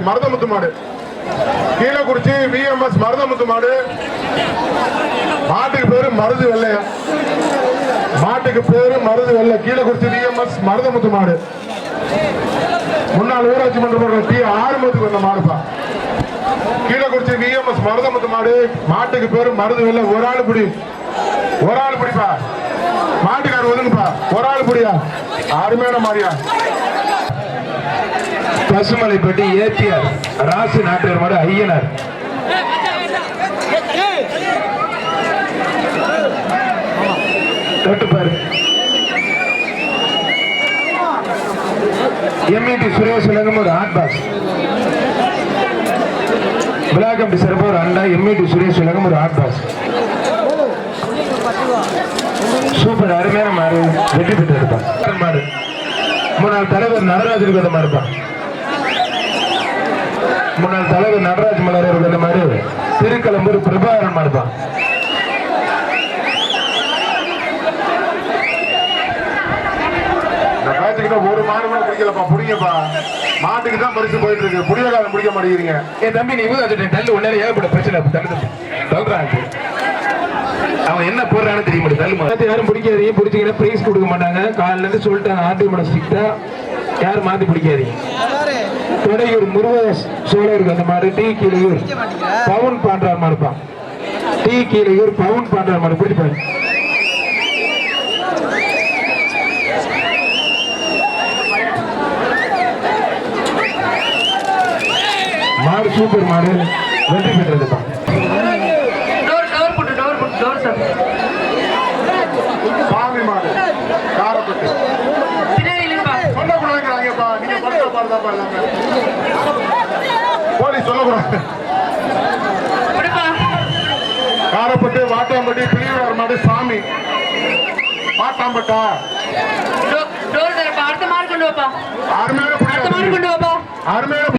Sorry Maruthamuthu மாடு. Keezhakurichi VMS Maruthamuthu மாடு. மாட்டுக்கு பேரு மருது வெள்ளையா? மாட்டுக்கு பேரு மருது வெள்ளை. கீழக்குறிச்சி விஎம்எஸ் மருதமுத்து மாடு. முன்னாள் ஊராட்சி மன்ற டி ஆறுமுகத்துக்கு வந்த மாடுப்பா. கீழக்குறிச்சி விஎம்எஸ் மருதமுத்து மாடு. மாட்டுக்கு பேரு மருது வெள்ளை. ஒரு ஆள் பிடி. ஒரு ஆள் பிடிப்பா. மாட்டுக்கார் ஒதுங்கப்பா. ஒரு ஆள் பிடியா? அருமையான மாறியா பசுமலைப்பட்டி ஏபிஆர் ராசு நாட்டவர் மாடு ஐயனார். தொட்டுப்பாரு. எம்இடி சுரேஷ் விலங்கும் ஒரு ஹாட் பாக்ஸ் விளாகம் சிறப்பு ஒரு அண்டா எம்இடி சுரேஷ் விலங்கும் ஒரு ஹாட் பாக்ஸ் சூப்பர் அருமையான மாடு. வெற்றி பெற்று இருப்பான் மாடு முன்னாள் தலைவர் நடராஜனுக்கு அந்த மாதிரி இருப்பான். முன்னாள் தலைவர் நடராஜ் மலர் அந்த மாதிரி திருக்கலம்பூர் பிரபாகரன் இருப்பான். இந்த பேச்சுக்கிட்ட ஒரு மாடு கூட பிடிக்கலப்பா பிடிங்கப்பா. மாட்டுக்கு தான் பரிசு போயிட்டு இருக்கு. புடியகாலம் பிடிக்க மாட்டேங்கிறீங்க. என் தம்பி நீ தள்ளு உடனே ஏகப்பட்ட பிரச்சனை தள்ளு சொல்றாங்க அவன் என்ன போடுறான்னு தெரிய மாட்டேன் தள்ளு யாரும் பிடிக்காதீங்க. பிடிச்சிங்கன்னா பிரைஸ் கொடுக்க மாட்டாங்க. காலில இருந்து சொல்லிட்டாங்க ஆர்டி ஸ்ட்ரிக்டா யாரும் மாத்தி பிடிக்காதீங்க. தொடையூர் முருக சோழருக்கு அந்த மாதிரி டீ கீழையூர். பவுன் பாண்டார் மாடுப்பான் டீ கீழையூர் பவுன் பாண்டார் மாடு பிடிப்பாங்க மாடு சூப்பர் மாடு. வெற்றி பெற்றதுப்பா பாடுதாப்பா எல்லாமே போலீஸ் சொல்லக்கூடாது. காரப்பட்டு வாட்டாம்பட்டி பிள்ளையார் மாடு சாமி. வாட்டாம்பட்டா. அடுத்த மார்க் கொண்டு வாப்பா. மார்க் கொண்டு வாப்பா. அருமையான